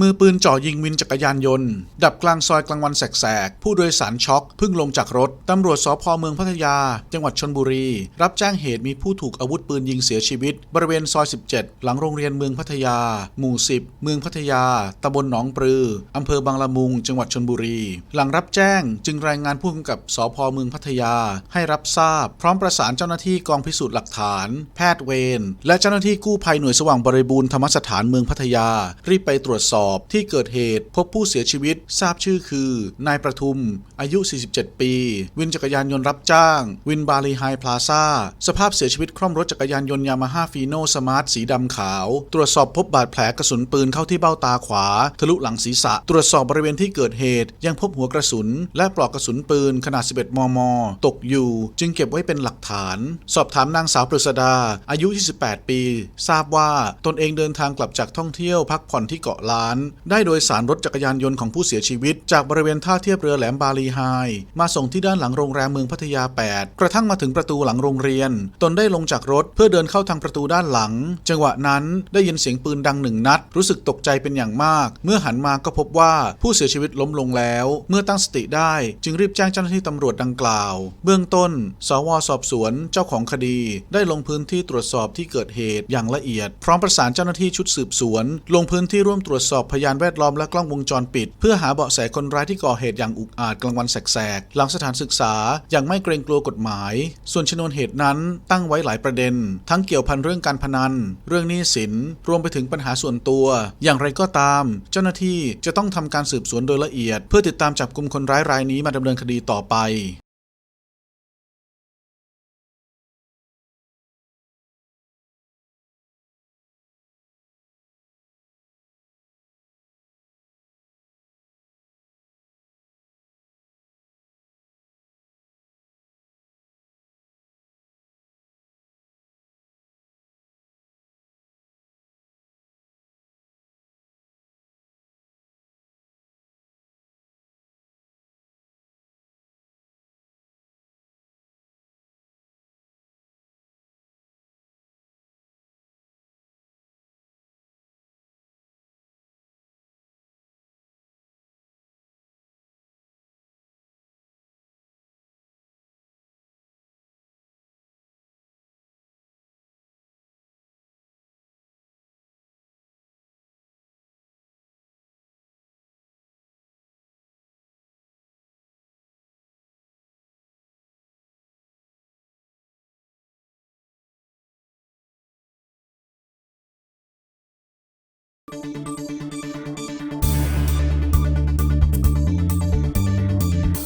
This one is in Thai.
มือปืนจ่อยิงวินจักรยานยนต์ ดับกลางซอยกลางวันแสกๆ ผู้โดยสารช็อกเพิ่งลงจากรถ ตำรวจสพเมืองพัทยา จังหวัดชนบุรี รับแจ้งเหตุมีผู้ถูกอาวุธปืนยิงเสียชีวิต บริเวณซอย 17 หลังโรงเรียนเมืองพัทยา หมู่ 10 เมืองพัทยาตำบลหนองปลืออำเภอบางละมุง จังหวัดชนบุรี หลังรับแจ้งจึงรายงานผู้กำกับสพเมืองพัทยา ให้รับทราบ พร้อมประสานเจ้าหน้าที่กองพิสูจน์หลักฐาน แพทย์เวรและเจ้าหน้าที่กู้ภัยหน่วยสว่างบริบูรณ์ธรรมสถานเมืองพัทยา รีบไปตรวจสอบอบที่เกิดเหตุพบผู้เสียชีวิตทราบชื่อคือ นายประทุม อายุ 47 ปี วินจักรยานยนต์รับจ้าง วินบาลีไฮพลาซ่าสภาพเสียชีวิตคล่อมรถจักรยานยนต์ยามาฮ่าฟีโนสมาร์ทสีดำขาว ตรวจสอบพบบาดแผลกระสุนปืนเข้าที่เบ้าตาขวา ทะลุหลังศีรษะ ตรวจสอบบริเวณที่เกิดเหตุ ยังพบหัวกระสุน และปลอกกระสุนปืนขนาด 11 มม ตกอยู่ จึงเก็บไว้เป็นหลักฐาน สอบถามนางสาวปริศดา อายุ 28 ปี ทราบว่าตนเองเดินทางกลับจากท่องเที่ยวพักผ่อนที่เกาะล้านได้โดยสารรถจักรยานยนต์ของผู้เสียชีวิต จากบริเวณท่าเทียบเรือแหลมบาลีไฮมาส่งที่ด้านหลังโรงแรมเมืองพัทยา 8 กระทั่งมาถึงประตูหลังโรงเรียน ตนได้ลงจากรถเพื่อเดินเข้าทางประตูด้านหลัง จังหวะนั้นได้ยินเสียงปืนดังหนึ่งนัด รู้สึกตกใจเป็นอย่างมาก เมื่อหันมาก็พบว่าผู้เสียชีวิตล้มลงแล้ว เมื่อตั้งสติได้จึงรีบแจ้งเจ้าหน้าที่ตำรวจดังกล่าว เบื้องต้น สวสอบสวนเจ้าของคดี ได้ลงพื้นที่ตรวจสอบที่เกิดเหตุอย่างละเอียด พร้อมประสานเจ้าหน้าที่ชุดสืบสวน ลงพื้นที่ร่วมตรวจสอบพยานแวดล้อมและกล้องวงจรปิด เพื่อหาเบาะแสคนร้ายที่ก่อเหตุอย่างอุกอาจกลางวันแสกๆ หลังสถานศึกษาอย่างไม่เกรงกลัวกฎหมาย ส่วนชนวนเหตุนั้นตั้งไว้หลายประเด็น ทั้งเกี่ยวพันเรื่องการพนัน เรื่องหนี้สิน รวมไปถึงปัญหาส่วนตัว อย่างไรก็ตาม เจ้าหน้าที่จะต้องทำการสืบสวนโดยละเอียด เพื่อติดตามจับกลุ่มคนร้ายรายนี้มาดำเนินคดีต่อไป